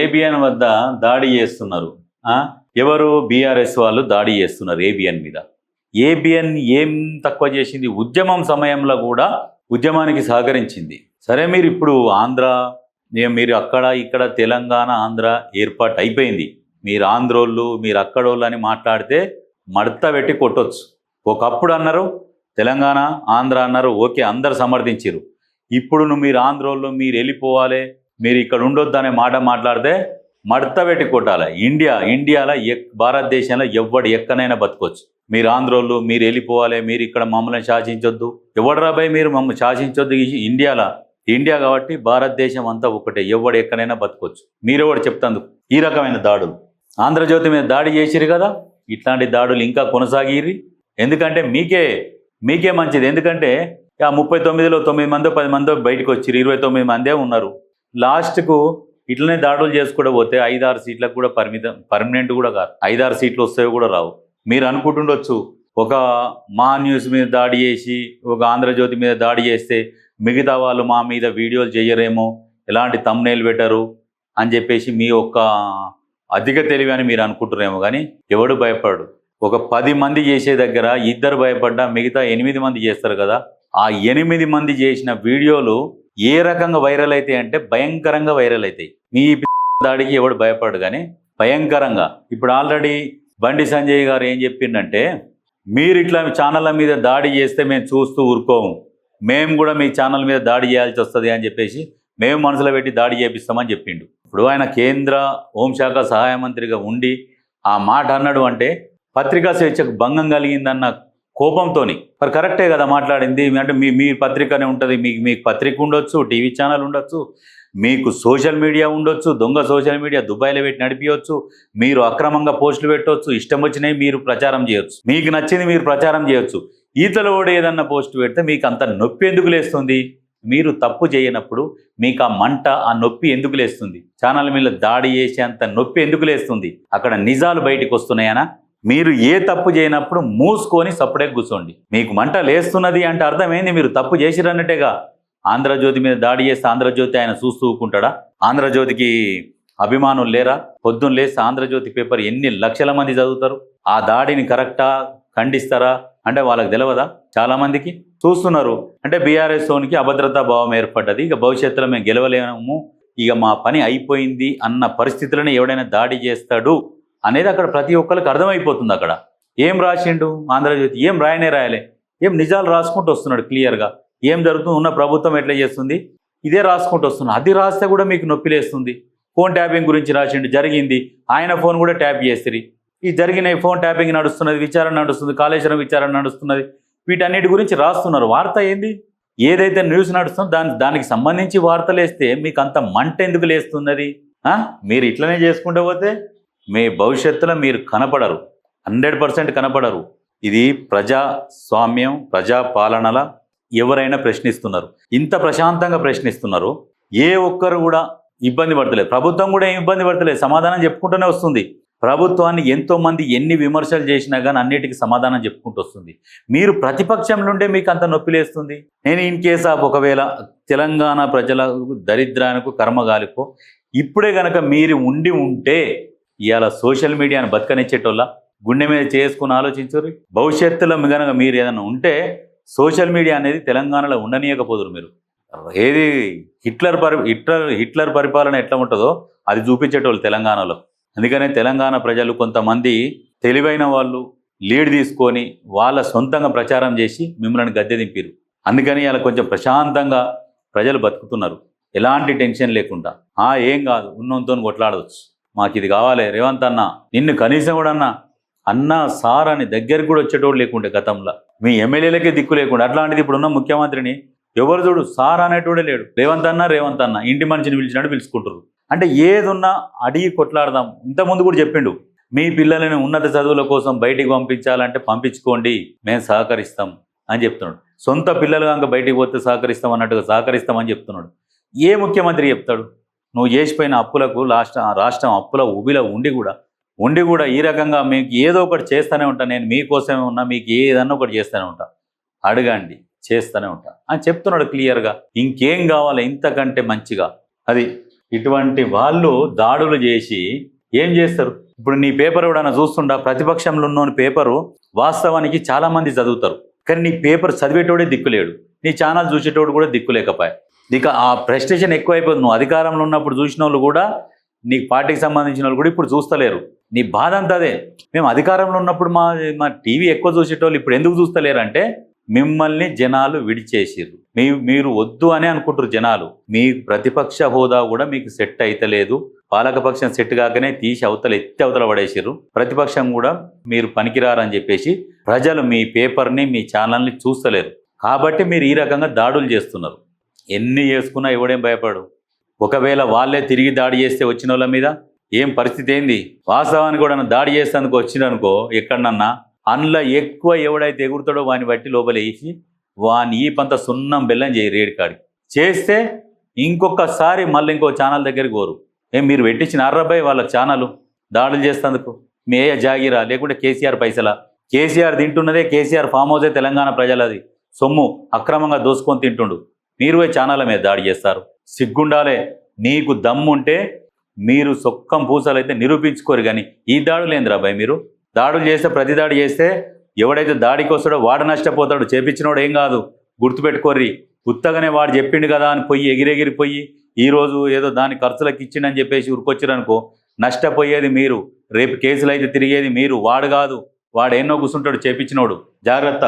ABN వద్ద దాడి చేస్తున్నారు. ఎవరు? బీఆర్ఎస్ వాళ్ళు దాడి చేస్తున్నారు ఏబిఎన్ మీద. ఏబిఎన్ ఏం తక్కువ చేసింది? ఉద్యమం సమయంలో కూడా ఉద్యమానికి సహకరించింది. సరే మీరు ఇప్పుడు ఆంధ్ర మీరు అక్కడ ఇక్కడ తెలంగాణ ఆంధ్ర ఏర్పాటు అయిపోయింది. మీరు ఆంధ్రోళ్ళు మీరు అక్కడోళ్ళు అని మాట్లాడితే మడత పెట్టి కొట్టొచ్చు. ఒకప్పుడు అన్నారు తెలంగాణ ఆంధ్ర అన్నారు ఓకే అందరు సమర్థించారు ఇప్పుడు నువ్వు మీరు ఆంధ్రోళ్ళు మీరు వెళ్ళిపోవాలి. మీరు ఇక్కడ ఉండొద్దు అనే మాట మాట్లాడితే మడతబెట్టి కొట్టాలి. ఇండియా ఇండియాలో ఎక్ భారతదేశంలో ఎవడు ఎక్కనైనా బతకొచ్చు. మీరు ఆంధ్రోళ్ళు మీరు వెళ్ళిపోవాలి మీరు ఇక్కడ మమ్మల్ని శాసించొద్దు. ఎవడు రాబాయి మీరు మమ్మల్ని శాసించొద్దు? ఇండియాలో ఇండియా కాబట్టి భారతదేశం అంతా ఒకటే. ఎవడు ఎక్కడైనా బతకొచ్చు. మీరెవడు చెప్తాను ఈ రకమైన దాడులు. ఆంధ్రజ్యోతి మీద దాడి చేసిరు కదా? ఇట్లాంటి దాడులు ఇంకా కొనసాగిరి ఎందుకంటే మీకే మీకే మంచిది. ఎందుకంటే ఆ ముప్పై తొమ్మిదిలో తొమ్మిది మందో పది మందో బయటకు వచ్చిరు ఇరవై తొమ్మిది మందే ఉన్నారు. లాస్ట్కు ఇట్లనే దాడులు చేసుకోవడం పోతే ఐదారు సీట్లకు కూడా పరిమితం పర్మనెంట్ కూడా కాదు. ఐదారు సీట్లు వస్తాయో కూడా రావు. మీరు అనుకుంటుండొచ్చు ఒక మా న్యూస్ మీద దాడి చేసి ఒక ఆంధ్రజ్యోతి మీద దాడి చేస్తే మిగతా వాళ్ళు మా మీద వీడియోలు చేయరేమో ఎలాంటి తమ్నేలు పెట్టరు అని చెప్పేసి మీ ఒక్క అధిక తెలివి అని మీరు అనుకుంటున్నారేమో కానీ ఎవడు భయపడు ఒక పది మంది చేసే దగ్గర ఇద్దరు భయపడ్డా మిగతా ఎనిమిది మంది చేస్తారు కదా. ఆ ఎనిమిది మంది చేసిన వీడియోలు ఏ రకంగా వైరల్ అవుతాయి అంటే భయంకరంగా వైరల్ అవుతాయి మీ దాడికి ఎవడు భయపడు కానీ భయంకరంగా. ఇప్పుడు ఆల్రెడీ బండి సంజయ్ గారు ఏం చెప్పిండంటే మీరు ఇట్లా ఛానళ్ళ మీద దాడి చేస్తే మేము చూస్తూ ఊరుకోము. మేము కూడా మీ ఛానల్ మీద దాడి చేయాల్సి వస్తుంది అని చెప్పేసి మేము మనసులో పెట్టి దాడి చేపిస్తామని చెప్పిండు. ఇప్పుడు ఆయన కేంద్ర హోంశాఖ సహాయ మంత్రిగా ఉండి ఆ మాట అన్నాడు అంటే పత్రికా స్వేచ్ఛకు భంగం కలిగిందన్న కోపంతోని. మరి కరెక్టే కదా మాట్లాడింది. అంటే మీ మీ పత్రికనే ఉంటుంది. మీకు మీకు పత్రిక ఉండొచ్చు టీవీ ఛానల్ ఉండొచ్చు మీకు సోషల్ మీడియా ఉండొచ్చు దొంగ సోషల్ మీడియా దుబాయ్లో పెట్టి నడిపించవచ్చు మీరు అక్రమంగా పోస్టులు పెట్టవచ్చు ఇష్టం వచ్చినవి మీరు ప్రచారం చేయొచ్చు. మీకు నచ్చింది మీరు ప్రచారం చేయొచ్చు. ఈతలో కూడా ఏదన్నా పోస్ట్ పెడితే మీకు అంత నొప్పి ఎందుకు లేస్తుంది? మీరు తప్పు చేయనప్పుడు మీకు ఆ మంట ఆ నొప్పి ఎందుకు లేస్తుంది? ఛానల్ మీద దాడి చేసే అంత నొప్పి ఎందుకు లేస్తుంది? అక్కడ నిజాలు బయటికి వస్తున్నాయనా? మీరు ఏ తప్పు చేయనప్పుడు మూసుకొని సప్పుడే కూర్చోండి. మీకు మంట లేస్తున్నది అంటే అర్థమైంది మీరు తప్పు చేసిరన్నట్టేగా. ఆంధ్రజ్యోతి మీద దాడి చేస్తే ఆంధ్రజ్యోతి ఆయన చూస్తూ ఊకుంటాడా ఆంధ్రజ్యోతికి అభిమానులు లేరా? పొద్దున్న లేస్తే ఆంధ్రజ్యోతి పేపర్ ఎన్ని లక్షల మంది చదువుతారు? ఆ దాడిని కరెక్టా? ఖండిస్తారా? అంటే వాళ్ళకి తెలియదా చాలా మందికి చూస్తున్నారు. అంటే బీఆర్ఎస్ సోనికి అభద్రతా భావం ఏర్పడ్డది. ఇక భవిష్యత్తులో మేము గెలవలేము. ఇక మా పని అయిపోయింది అన్న పరిస్థితులను ఎవడైనా దాడి చేస్తాడు. అనేది అక్కడ ప్రతి ఒక్కరికి అర్థమైపోతుంది అక్కడ. ఏం రాసిండు ఆంధ్రజ్యోతి? ఏం రాయనే రాయలే. ఏం నిజాలు రాసుకుంటూ వస్తున్నాడు క్లియర్గా. ఏం జరుగుతుంది? ఉన్న ప్రభుత్వం ఎట్లా చేస్తుంది? ఇదే రాసుకుంటూ వస్తున్నాడు. అది రాస్తే కూడా మీకు నొప్పి లేస్తుంది. ఫోన్ ట్యాపింగ్ గురించి రాసిండు జరిగింది. ఆయన ఫోన్ కూడా ట్యాప్ చేసిరి. ఈ జరిగిన ఈ ఫోన్ ట్యాపింగ్ నడుస్తున్నది విచారణ నడుస్తుంది కాళేశ్వరం విచారణ నడుస్తున్నది. వీటన్నిటి గురించి రాస్తున్నారు. వార్త ఏంది? ఏదైతే న్యూస్ నడుస్తుందో దాని దానికి సంబంధించి వార్తలు వేస్తే మీకు అంత మంట ఎందుకు లేస్తున్నది మీరు ఇట్లనే చేసుకుంటే పోతే మీ భవిష్యత్తులో మీరు కనపడరు. హండ్రెడ్ పర్సెంట్ కనపడరు. ఇది ప్రజాస్వామ్యం ప్రజాపాలనల ఎవరైనా ప్రశ్నిస్తున్నారు. ఇంత ప్రశాంతంగా ప్రశ్నిస్తున్నారు. ఏ ఒక్కరు కూడా ఇబ్బంది పడతలేదు. ప్రభుత్వం కూడా ఏం ఇబ్బంది పడతలేదు. సమాధానం చెప్పుకుంటూనే వస్తుంది. ప్రభుత్వాన్ని ఎంతో మంది ఎన్ని విమర్శలు చేసినా కానీ అన్నిటికీ సమాధానం చెప్పుకుంటూ వస్తుంది. మీరు ప్రతిపక్షం నుండే మీకు అంత నొప్పి లేస్తుంది? నేను ఇన్ కేస్ ఆఫ్ ఒకవేళ తెలంగాణ ప్రజల దరిద్రానికి కర్మగాలికో ఇప్పుడే గనక మీరు ఉండి ఉంటే ఇవాళ సోషల్ మీడియాను బతకనిచ్చేటోళ్ళ గుండె మీద చేసుకుని ఆలోచించరు. భవిష్యత్తులో మిగనక మీరు ఏదైనా ఉంటే సోషల్ మీడియా అనేది తెలంగాణలో ఉండనీయకపోదురు మీరు. ఏది హిట్లర్ పరి హిట్లర్ హిట్లర్ పరిపాలన ఎట్లా ఉంటుందో అది చూపించేటోళ్ళు తెలంగాణలో. అందుకనే తెలంగాణ ప్రజలు కొంతమంది తెలివైన వాళ్ళు లీడ్ తీసుకొని వాళ్ళ సొంతంగా ప్రచారం చేసి మిమ్మల్ని గద్దె దింపారు. అందుకని అలా కొంచెం ప్రశాంతంగా ప్రజలు బతుకుతున్నారు. ఎలాంటి టెన్షన్ లేకుండా. ఆ ఏం కాదు ఉన్నంతో కొట్లాడవచ్చు మాకు ఇది కావాలి రేవంత్ అన్న నిన్ను కనీసం కూడా అన్న అన్న సార్ అని దగ్గరికి కూడా వచ్చేటోడు లేకుండే గతంలో. మీ ఎమ్మెల్యేలకే దిక్కు లేకుండా. అట్లాంటిది ఇప్పుడున్న ముఖ్యమంత్రిని ఎవరు చూడు సార్ అనేటోడే లేడు. రేవంత్ అన్న రేవంత్ అన్న ఇంటి మనిషిని పిలిచినట్టు పిలుచుకుంటారు అంటే ఏదున్నా అడిగి కొట్లాడదాం. ఇంతకుముందు కూడా చెప్పిండు మీ పిల్లలని ఉన్నత చదువుల కోసం బయటికి పంపించాలంటే పంపించుకోండి మేము సహకరిస్తాం అని చెప్తున్నాడు. సొంత పిల్లలు కనుక బయటికి పోతే సహకరిస్తాం అన్నట్టుగా సహకరిస్తామని చెప్తున్నాడు. ఏ ముఖ్యమంత్రి చెప్తాడు? నువ్వు చేసిపోయిన అప్పులకు లాస్ట్ రాష్ట్రం అప్పుల ఉబిలో ఉండి కూడా ఉండి కూడా ఈ రకంగా మీకు ఏదో ఒకటి చేస్తూనే ఉంటా. నేను మీకోసమే ఉన్నా మీకు ఏదన్నా ఒకటి చేస్తూనే ఉంటా. అడగండి చేస్తూనే ఉంటా. అని చెప్తున్నాడు క్లియర్గా. ఇంకేం కావాలి? ఇంతకంటే మంచిగా. అది ఇటువంటి వాళ్ళు దాడులు చేసి ఏం చేస్తారు? ఇప్పుడు నీ పేపర్ ఎవడన్నా చూస్తుండా? ప్రతిపక్షంలో ఉన్న పేపరు వాస్తవానికి చాలామంది చదువుతారు. కానీ నీ పేపర్ చదివేటోడే దిక్కులేడు. నీ ఛానల్ చూసేటోడు కూడా దిక్కులేకపోయా ఇక ఆ ప్రెస్టేషన్ ఎక్కువైపోతుంది నువ్వు అధికారంలో ఉన్నప్పుడు చూసిన వాళ్ళు కూడా నీ పార్టీకి సంబంధించిన వాళ్ళు కూడా ఇప్పుడు చూస్తలేరు. నీ బాధ అంతా అదే. మేము అధికారంలో ఉన్నప్పుడు మా మా టీవీ ఎక్కువ చూసేటోళ్ళు ఇప్పుడు ఎందుకు చూస్తలేరు అంటే మిమ్మల్ని జనాలు విడిచేసిర్రు. మీ మీరు వద్దు అని అనుకుంటారు జనాలు. మీ ప్రతిపక్ష హోదా కూడా మీకు సెట్ అయితలేదు. పాలకపక్షం సెట్ కాకనే తీసి అవతల ఎత్తి అవతల పడేసిర్రు. ప్రతిపక్షం కూడా మీరు పనికిరారని చెప్పేసి ప్రజలు మీ పేపర్ని మీ ఛానల్ని చూస్తలేరు. కాబట్టి మీరు ఈ రకంగా దాడులు చేస్తున్నారు. ఎన్ని చేసుకున్నా ఎవడేం భయపడు ఒకవేళ వాళ్ళే తిరిగి దాడి చేస్తే వచ్చిన వాళ్ళ మీద ఏం పరిస్థితి ఏంది? వాస్తవానికి కూడా దాడి చేసేందుకు వచ్చిందనుకో ఎక్కడనన్నా అందులో ఎక్కువ ఎవడైతే ఎగురుతాడో వాని బట్టి లోపలేసి వాని ఈ పంత సున్నం బెల్లం చేయి రేడి కాడికి. చేస్తే ఇంకొకసారి మళ్ళీ ఇంకో ఛానల్ దగ్గరికి పోరు. ఏం మీరు పెట్టించిన అర్రబాయ్ వాళ్ళ ఛానల్ దాడులు చేస్తేందుకు మేయ జాగీరా జాగిరా లేకుంటే కేసీఆర్ పైసలా? కేసీఆర్ తింటున్నదే కేసీఆర్ ఫామ్ హౌసే తెలంగాణ ప్రజలది. సొమ్ము అక్రమంగా దోసుకొని తింటుండు. మీరు పోయి ఛానళ్ళ మీద దాడి చేస్తారు. సిగ్గుండాలే. నీకు దమ్ముంటే మీరు సొక్కం పూసలైతే నిరూపించుకోరు కానీ ఈ దాడులు ఏందిరా బాయ్ మీరు? దాడులు చేస్తే ప్రతి దాడి చేస్తే ఎవడైతే దాడికి వస్తాడో వాడు నష్టపోతాడు. చేపించినోడు ఏం కాదు. గుర్తుపెట్టుకోర్రి. ఉత్తగానే వాడు చెప్పిండు కదా అని పోయి ఎగిరెగిరిపోయి ఈ రోజు ఏదో దాని ఖర్చులకు ఇచ్చిండని చెప్పేసి ఉరికొచ్చిరనుకో నష్టపోయేది మీరు. రేపు కేసులు అయితే తిరిగేది మీరు. వాడు కాదు. వాడు ఎన్నో కూర్చుంటాడు చేపించినోడు. జాగ్రత్త.